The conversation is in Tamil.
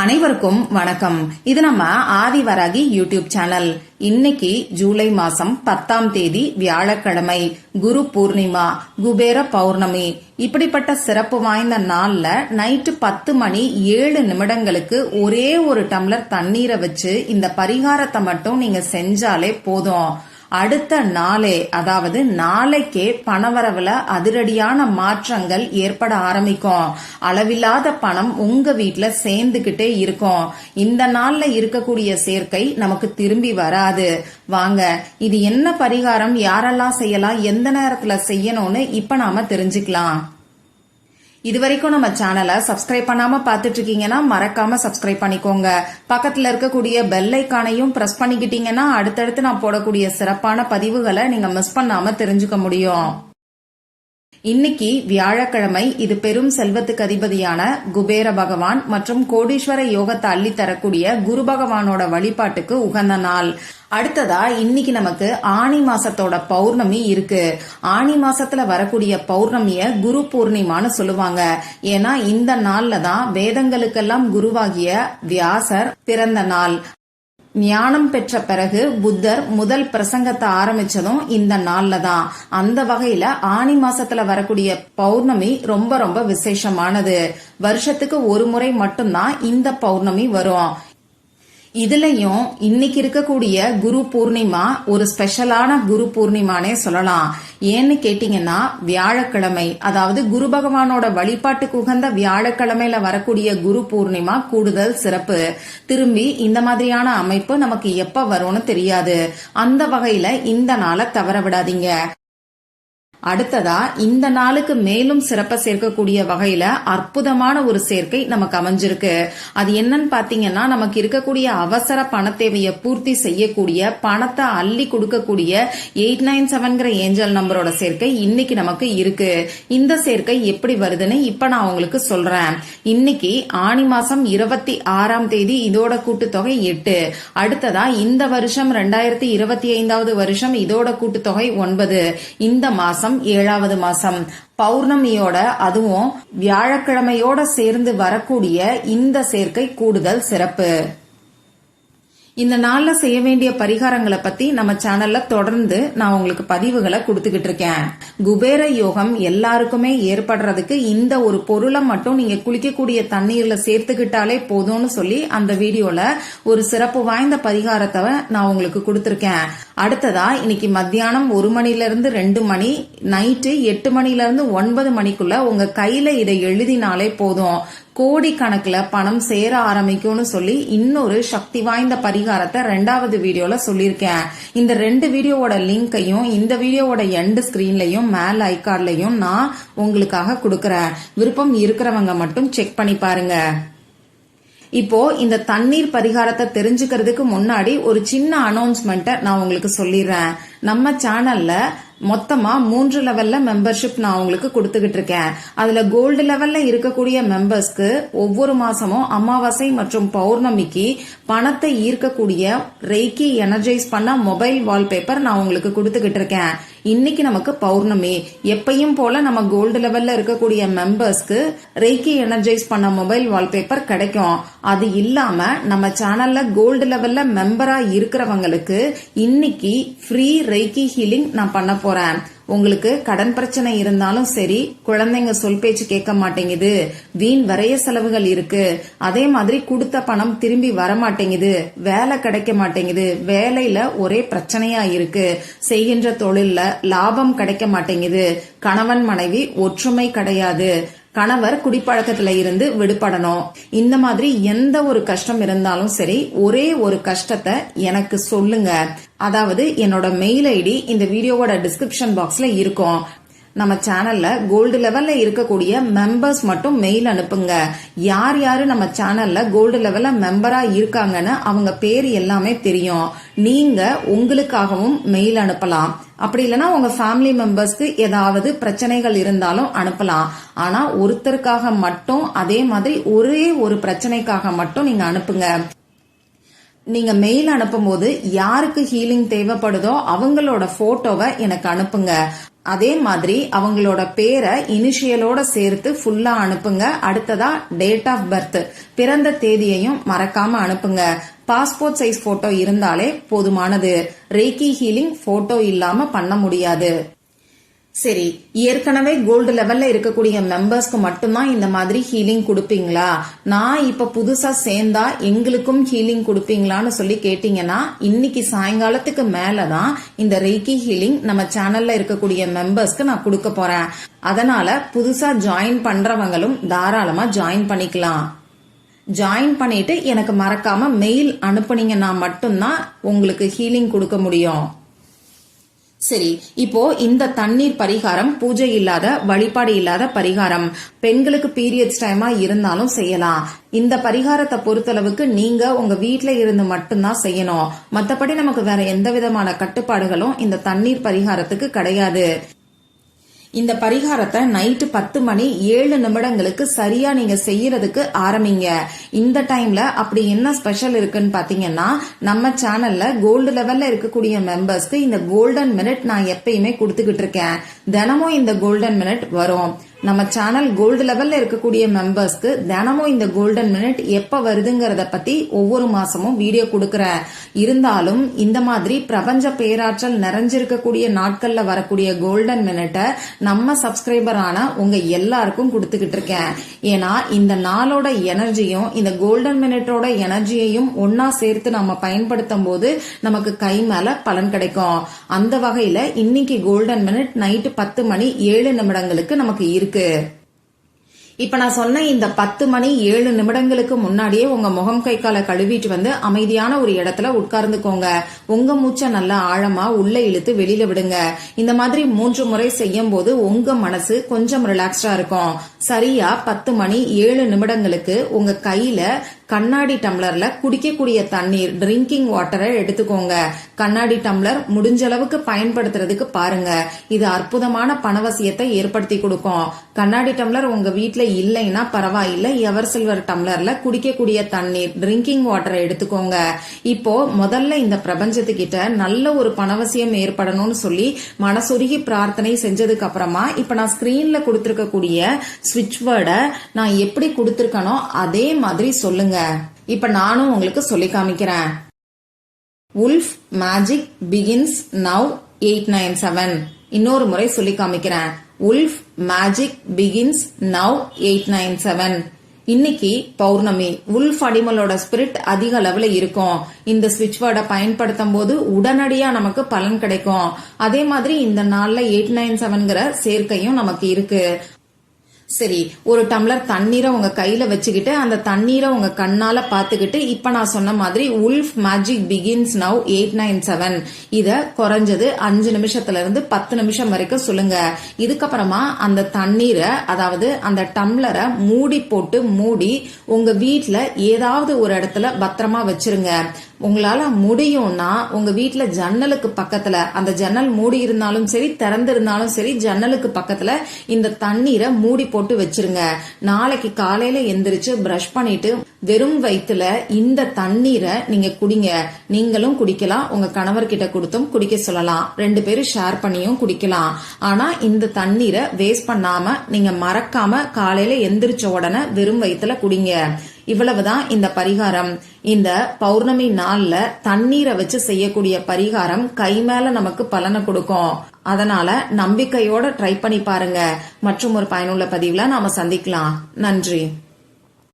அனைவருக்கும் வணக்கம். இது நம்ம ஆதிவராகி யூடியூப் சேனல். இன்னைக்கு ஜூலை மாசம் பத்தாம் தேதி வியாழக்கிழமை குரு பூர்ணிமா குபேர பௌர்ணமி. இப்படிப்பட்ட சிறப்பு வாய்ந்த நாள்ல நைட்டு பத்து மணி ஏழு நிமிடங்களுக்கு ஒரே ஒரு டம்ளர் தண்ணீரை வச்சு இந்த பரிகாரத்தை மட்டும் நீங்க செஞ்சாலே போதும். அடுத்த நாளே அதாவது நாளைக்கே பணவரவுல அதிரடியான மாற்றங்கள் ஏற்பட ஆரம்பிக்கும். அளவில்லாத பணம் உங்க வீட்டுல சேர்ந்துகிட்டே இருக்கும். இந்த நாள்ல இருக்கக்கூடிய சேர்க்கை நமக்கு திரும்பி வராது. வாங்க இது என்ன பரிகாரம்? யாரெல்லாம் செய்யலாம்? எந்த நேரத்துல செய்யணும்னு இப்ப நாம தெரிஞ்சுக்கலாம். இது வரைக்கும் நம்ம சேனலை சப்ஸ்கிரைப் பண்ணாம பார்த்துட்டு இருக்கீங்கன்னா மறக்காம சப்ஸ்கிரைப் பண்ணிக்கோங்க. பக்கத்துல இருக்கக்கூடிய பெல் ஐக்கானையும் பிரஸ் பண்ணிக்கிட்டீங்கன்னா அடுத்தடுத்து நான் போடக்கூடிய சிறப்பான பதிவுகளை நீங்க மிஸ் பண்ணாம தெரிஞ்சுக்க முடியும். இன்னைக்கு வியாழக்கிழமை இது பெரும் செல்வத்துக்கு அதிபதியான குபேர பகவான் மற்றும் கோடீஸ்வர யோகத்தை அள்ளி தரக்கூடிய குரு பகவானோட வழிபாட்டுக்கு உகந்த நாள். அடுத்ததா இன்னைக்கு நமக்கு ஆணி மாசத்தோட பௌர்ணமி இருக்கு. ஆணி மாசத்துல வரக்கூடிய பௌர்ணமிய குரு பூர்ணிமான்னு சொல்லுவாங்க. ஏன்னா இந்த நாள்ல தான் வேதங்களுக்கெல்லாம் குருவாகிய வியாசர் பிறந்த நாள். ஞானம் பெற்ற பிறகு புத்தர் முதல் பிரசங்கத்தை ஆரம்பிச்சதும் இந்த நாள்ல தான் அந்த வகையில ஆணி மாசத்துல வரக்கூடிய பௌர்ணமி ரொம்ப ரொம்ப விசேஷமானது. வருஷத்துக்கு ஒரு முறை மட்டும்தான் இந்த பௌர்ணமி வரும். இதுலயும் இன்னைக்கு இருக்கக்கூடிய குரு பூர்ணிமா ஒரு ஸ்பெஷலான குரு பூர்ணிமானே சொல்லலாம். ஏன்னு கேட்டீங்கன்னா வியாழக்கிழமை அதாவது குரு பகவானோட வழிபாட்டுக்கு உகந்த வியாழக்கிழமையில வரக்கூடிய குரு பூர்ணிமா கூடுதல் சிறப்பு. திரும்பி இந்த மாதிரியான அமைப்பு நமக்கு எப்ப வரும்னு தெரியாது. அந்த வகையில இந்த நாளை தவற விடாதீங்க. அடுத்ததா இந்த நாளுக்கு மேலும் சிறப்ப சேர்க்கக்கூடிய வகையில அற்புதமான ஒரு சேர்க்கை நமக்கு அமைஞ்சிருக்கு. அது என்னன்னு பாத்தீங்கன்னா நமக்கு இருக்கக்கூடிய அவசர பண தேவையை பூர்த்தி செய்யக்கூடிய பணத்தை அள்ளி கொடுக்கக்கூடிய எயிட் நைன் செவன்கிற ஏஞ்சல் நம்பரோட சேர்க்கை இன்னைக்கு நமக்கு இருக்கு. இந்த சேர்க்கை எப்படி வருதுன்னு இப்ப நான் உங்களுக்கு சொல்றேன். இன்னைக்கு ஆணி மாசம் இருபத்தி ஆறாம் தேதி இதோட கூட்டுத்தொகை எட்டு. அடுத்ததா இந்த வருஷம் ரெண்டாயிரத்தி இருபத்தி ஐந்தாவது வருஷம் இதோட கூட்டுத்தொகை ஒன்பது. இந்த மாசம் மாசம் ஏழாவது மாசம். பௌர்ணமியோட அதுவும் வியாழக்கிழமையோட சேர்ந்து வரக்கூடிய இந்த சேர்க்கை கூடுதல் சிறப்பு. இந்த நாளில் செய்ய வேண்டிய பரிகாரங்களை பத்தி நம்ம சேனல்ல தொடர்ந்து நான் உங்களுக்கு பதிவுகளை கொடுத்துக்கிட்டு இருக்கேன். குபேர யோகம் எல்லாருக்குமே ஏற்படுறதுக்கு இந்த ஒரு பொருளை மட்டும் நீங்க குளிக்கக்கூடிய தண்ணீர்ல சேர்த்துக்கிட்டாலே போதும்னு சொல்லி அந்த வீடியோல ஒரு சிறப்பு வாய்ந்த பரிகாரத்தை நான் உங்களுக்கு கொடுத்துருக்கேன். அடுத்ததா இன்னைக்கு மத்தியானம் ஒரு மணில இருந்து ரெண்டு மணி நைட்டு எட்டு மணில இருந்து ஒன்பது மணிக்குள்ள உங்க கையில இதை எழுதினாலே போதும். கோடி கணக்குல பணம் சேர ஆரம்பிக்கும்னு சொல்லி இன்னொரு சக்தி வாய்ந்த பரிகாரத்தை ரெண்டாவது வீடியோல சொல்லியிருக்கேன். இந்த ரெண்டு வீடியோவோட லிங்கையும் இந்த வீடியோவோட எண்டு ஸ்கிரீன்லையும் மேல் ஐகார்ட்லையும் நான் உங்களுக்காக கொடுக்கறேன். விருப்பம் இருக்கிறவங்க மட்டும் செக் பண்ணி பாருங்க. இப்போ இந்த தண்ணீர் பரிகாரத்தை தெரிஞ்சுக்கிறதுக்கு முன்னாடி ஒரு சின்ன அனௌன்ஸ்மெண்ட்டை நான் உங்களுக்கு சொல்லிடுறேன். நம்ம சேனல்ல மொத்தமா மூன்று லெவல்ல மெம்பர்ஷிப் நான் உங்களுக்கு கொடுத்துக்கிட்டு இருக்கேன். அதுல கோல்டு லெவல்ல இருக்கக்கூடிய மெம்பர்ஸ்க்கு ஒவ்வொரு மாசமும் அமாவாசை மற்றும் பௌர்ணமிக்கு பணத்தை ஈர்க்கக்கூடிய ரெய்கி எனர்ஜைஸ் பண்ண மொபைல் வால்பேப்பர் நான் உங்களுக்கு கொடுத்துக்கிட்டு இருக்கேன். இன்னைக்கு நமக்கு பௌர்ணமி. எப்பையும் போல நம்ம கோல்டு லெவல்ல இருக்கக்கூடிய மெம்பர்ஸ்க்கு ரெய்கி எனர்ஜைஸ் பண்ண மொபைல் வால்பேப்பர் கிடைக்கும். அது இல்லாம நம்ம சேனல்ல கோல்டு லெவல்ல மெம்பரா இருக்கிறவங்களுக்கு இன்னைக்கு ஃப்ரீ ரைக்கி ஹீலிங் நான் பண்ண போறேன். உங்களுக்கு கடன் பிரச்சனை இருந்தாலும் சரி குழந்தைங்க சொல் பேச்சு கேட்க மாட்டேங்குது. வீண் வரைய செலவுகள் இருக்கு. அதே மாதிரி கொடுத்த பணம் திரும்பி வர மாட்டேங்குது. வேலை கிடைக்க மாட்டேங்குது. வேலையில ஒரே பிரச்சனையா இருக்கு. செய்கின்ற தொழில்ல லாபம் கிடைக்க மாட்டேங்குது. கணவன் மனைவி ஒற்றுமை கிடையாது. கணவர் குடிப்பழக்கத்துல இருந்து விடுபடணும். இந்த மாதிரி எந்த ஒரு கஷ்டம் இருந்தாலும் சரி ஒரே ஒரு கஷ்டத்தை எனக்கு சொல்லுங்க. அதாவது என்னோட மெயில் ஐடி இந்த வீடியோவோட டிஸ்கிரிப்ஷன் பாக்ஸ்ல இருக்கும். நம்ம சேனல்ல கோல்டு லெவல்ல இருக்கக்கூடிய மெம்பர்ஸ் மட்டும் மெயில் அனுப்புங்க. யார் யாரு நம்ம சேனல்ல கோல்டு லெவல்ல மெம்பரா இருக்காங்கன்னு அவங்க பேர் எல்லாமே தெரியும். நீங்க உங்களுக்காகவும் மெயில் அனுப்பலாம். அப்படி இல்லைன்னா உங்க ஃபேமிலி மெம்பர்ஸ்க்கு ஏதாவது பிரச்சனைகள் இருந்தாலும் அனுப்பலாம். ஆனா ஒருத்தருக்காக மட்டும் அதே மாதிரி ஒரே ஒரு பிரச்சனைக்காக மட்டும் நீங்க அனுப்புங்க. நீங்க மெயில் அனுப்பும் போது யாருக்கு ஹீலிங் தேவைப்படுதோ அவங்களோட போட்டோவை எனக்கு அனுப்புங்க. அதே மாதிரி அவங்களோட பேரை இனிஷியலோட சேர்த்து ஃபுல்லா அனுப்புங்க. அடுத்ததா டேட் ஆஃப் பர்த் பிறந்த தேதியையும் மறக்காம அனுப்புங்க. பாஸ்போர்ட் சைஸ் போட்டோ இருந்தாலே போதுமானது. ரேக்கி ஹீலிங் போட்டோ இல்லாம பண்ண முடியாது. சரி ஏற்கனவே கோல்டு லெவல்ல இருக்கக்கூடிய மெம்பர்ஸ்க்கு மட்டும்தான் இந்த மாதிரி ஹீலிங் கொடுப்பீங்களா? நான் இப்ப புதுசா சேர்ந்தா எங்களுக்கும் ஹீலிங் கொடுப்பீங்களான்னு சொல்லி கேட்டீங்கன்னா இன்னைக்கு சாயங்காலத்துக்கு மேலதான் இந்த ரெய்கி ஹீலிங் நம்ம சேனல்ல இருக்கக்கூடிய மெம்பர்ஸ்க்கு நான் கொடுக்க போறேன். அதனால புதுசா ஜாயின் பண்றவங்களும் தாராளமா ஜாயின் பண்ணிக்கலாம். ஜாயின் பண்ணிட்டு எனக்கு மறக்காம மெயில் அனுப்புனீங்கன்னா மட்டும்தான் உங்களுக்கு ஹீலிங் கொடுக்க முடியும். சரி இப்போ இந்த தண்ணீர் பரிகாரம் பூஜை இல்லாத வழிபாடு இல்லாத பரிகாரம். பெண்களுக்கு பீரியட்ஸ் டைமா இருந்தாலும் செய்யலாம். இந்த பரிகாரத்தை பொறுத்தளவுக்கு நீங்க உங்க வீட்டுல இருந்து மட்டும்தான் செய்யணும். மத்தபடி நமக்கு வேற எந்த விதமான கட்டுப்பாடுகளும் இந்த தண்ணீர் பரிகாரத்துக்கு கிடையாது. இந்த பரிகாரத்தை நைட்டு பத்து மணி ஏழு நிமிடங்களுக்கு சரியா நீங்க செய்யறதுக்கு ஆரம்பிங்க. இந்த டைம்ல அப்படி என்ன ஸ்பெஷல் இருக்குன்னு பாத்தீங்கன்னா நம்ம சேனல்ல கோல்டு லெவல்ல இருக்கக்கூடிய மெம்பர்ஸ்க்கு இந்த கோல்டன் மினிட் நான் எப்பயுமே கொடுத்துக்கிட்டு இருக்கேன். தினமும் இந்த கோல்டன் மினிட் வரும். நம்ம சேனல் கோல்டு லெவல்ல இருக்கக்கூடிய மெம்பர்ஸ்க்கு தினமும் இந்த கோல்டன் மினிட் எப்ப வருதுங்கிறத பத்தி ஒவ்வொரு மாசமும் வீடியோ கொடுக்கற. இருந்தாலும் இந்த மாதிரி பிரபஞ்ச பேராற்றல் நிறைஞ்சிருக்கக்கூடிய நாட்கள்ல வரக்கூடிய கோல்டன் மினிட்டை நம்ம சப்ஸ்கிரைபரான உங்க எல்லாருக்கும் கொடுத்துக்கிட்டு இருக்கேன். ஏன்னா இந்த நாளோட எனர்ஜியும் இந்த கோல்டன் மினிட்டோட எனர்ஜியையும் ஒன்னா சேர்த்து நம்ம பயன்படுத்தும் போது நமக்கு கை மேல பலன் கிடைக்கும். அந்த வகையில இன்னைக்கு கோல்டன் மினிட் நைட்டு பத்து மணி ஏழு நிமிடங்களுக்கு நமக்கு இருக்கு. இப்ப நான் சொன்ன இந்த பத்து மணி ஏழு நிமிடங்களுக்கு முன்னாடியே உங்க முகம் கை காலை கழுவிட்டு வந்து அமைதியான ஒரு இடத்துல உட்கார்ந்துக்கோங்க. உங்க மூச்சை நல்லா ஆழமா உள்ள இழுத்து வெளியில விடுங்க. இந்த மாதிரி மூன்று முறை செய்யும் போது உங்க மனசு கொஞ்சம் ரிலாக்ஸ்டா இருக்கும். சரியா பத்து மணி ஏழு நிமிடங்களுக்கு உங்க கையில கண்ணாடி டம்ளர்ல குடிக்கக்கூடிய தண்ணீர் ட்ரிங்கிங் வாட்டரை எடுத்துக்கோங்க. கண்ணாடி டம்ளர் முடிஞ்ச அளவுக்கு பயன்படுத்துறதுக்கு பாருங்க. இது அற்புதமான பணவசியத்தை ஏற்படுத்தி கொடுக்கும். கண்ணாடி டம்ளர் உங்க வீட்ல இல்லைன்னா பரவாயில்ல. எவர் சில்வர் டம்ளர்ல குடிக்கக்கூடிய தண்ணீர் ட்ரிங்கிங் வாட்டரை எடுத்துக்கோங்க. இப்போ முதல்ல இந்த பிரபஞ்சத்துக்கிட்ட நல்ல ஒரு பணவசியம் ஏற்படணும்னு சொல்லி மனசுருகி பிரார்த்தனை செஞ்சதுக்கு அப்புறமா இப்ப நான் ஸ்கிரீன்ல கொடுத்திருக்கக்கூடிய ஸ்விட்ச் வேர்டை நான் எப்படி கொடுத்திருக்கனோ அதே மாதிரி சொல்லுங்க. இப்ப நானும் உங்களுக்கு சொல்லி காமிக்கிறேன். Wolf magic begins now eight nine seven இன்னொரு முறை சொல்லி காமிக்கிறேன். Wolf magic begins now eight nine seven இன்னைக்கு பௌர்ணமி. உல்ஃப் அடிமலோட ஸ்பிரிட் அதிக அளவுல இருக்கும். இந்த ஸ்விட்ச் வேர்டை பயன்படுத்தும் போது உடனடியா நமக்கு பலன் கிடைக்கும். அதே மாதிரி இந்த நாள்ல எயிட் நைன் செவன்கிற சேர்க்கையும் நமக்கு இருக்கு. சரி ஒரு டம்ளர் தண்ணீரை உங்க கையில வச்சுக்கிட்டு அந்த தண்ணீரை உங்க கண்ணால பாத்துக்கிட்டு இப்ப நான் சொன்ன மாதிரி wolf magic begins now eight nine seven இத குறைஞ்சது அஞ்சு நிமிஷத்துல இருந்து பத்து நிமிஷம் வரைக்கும் சொல்லுங்க. இதுக்கப்புறமா அந்த தண்ணீரை அதாவது அந்த டம்ளரை மூடி போட்டு மூடி உங்க வீட்டுல ஏதாவது ஒரு இடத்துல பத்திரமா வச்சிருங்க. உங்களால முடியும்னா உங்க வீட்டில் ஜன்னலுக்கு பக்கத்துல அந்த ஜன்னல் மூடி இருந்தாலும் சரி திறந்திருந்தாலும் சரி ஜன்னலுக்கு பக்கத்துல இந்த தண்ணீரை மூடி போட்டு வச்சிருங்க. நாளைக்கு காலையில எந்திரிச்சு பிரஷ் பண்ணிட்டு வெறும் வயிற்றுல இந்த தண்ணீரை நீங்க குடிங்க. நீங்களும் குடிக்கலாம் உங்க கணவர்கிட்ட கொடுத்தும் குடிக்க சொல்லலாம். ரெண்டு பேரும் ஷேர் பண்ணியும் குடிக்கலாம். ஆனா இந்த தண்ணீரை வேஸ்ட் பண்ணாம நீங்க மறக்காம காலையில எந்திரிச்ச உடனே வெறும் வயிற்றுல குடிங்க. இவ்வளவுதான் இந்த பரிகாரம். இந்த பௌர்ணமி நாள்ல தண்ணீரை வச்சு செய்யக்கூடிய பரிகாரம் கை மேல நமக்கு பலனை கொடுக்கும். அதனால நம்பிக்கையோட ட்ரை பண்ணி பாருங்க. மற்றும் ஒரு பயனுள்ள பதிவுல நாம சந்திக்கலாம். நன்றி.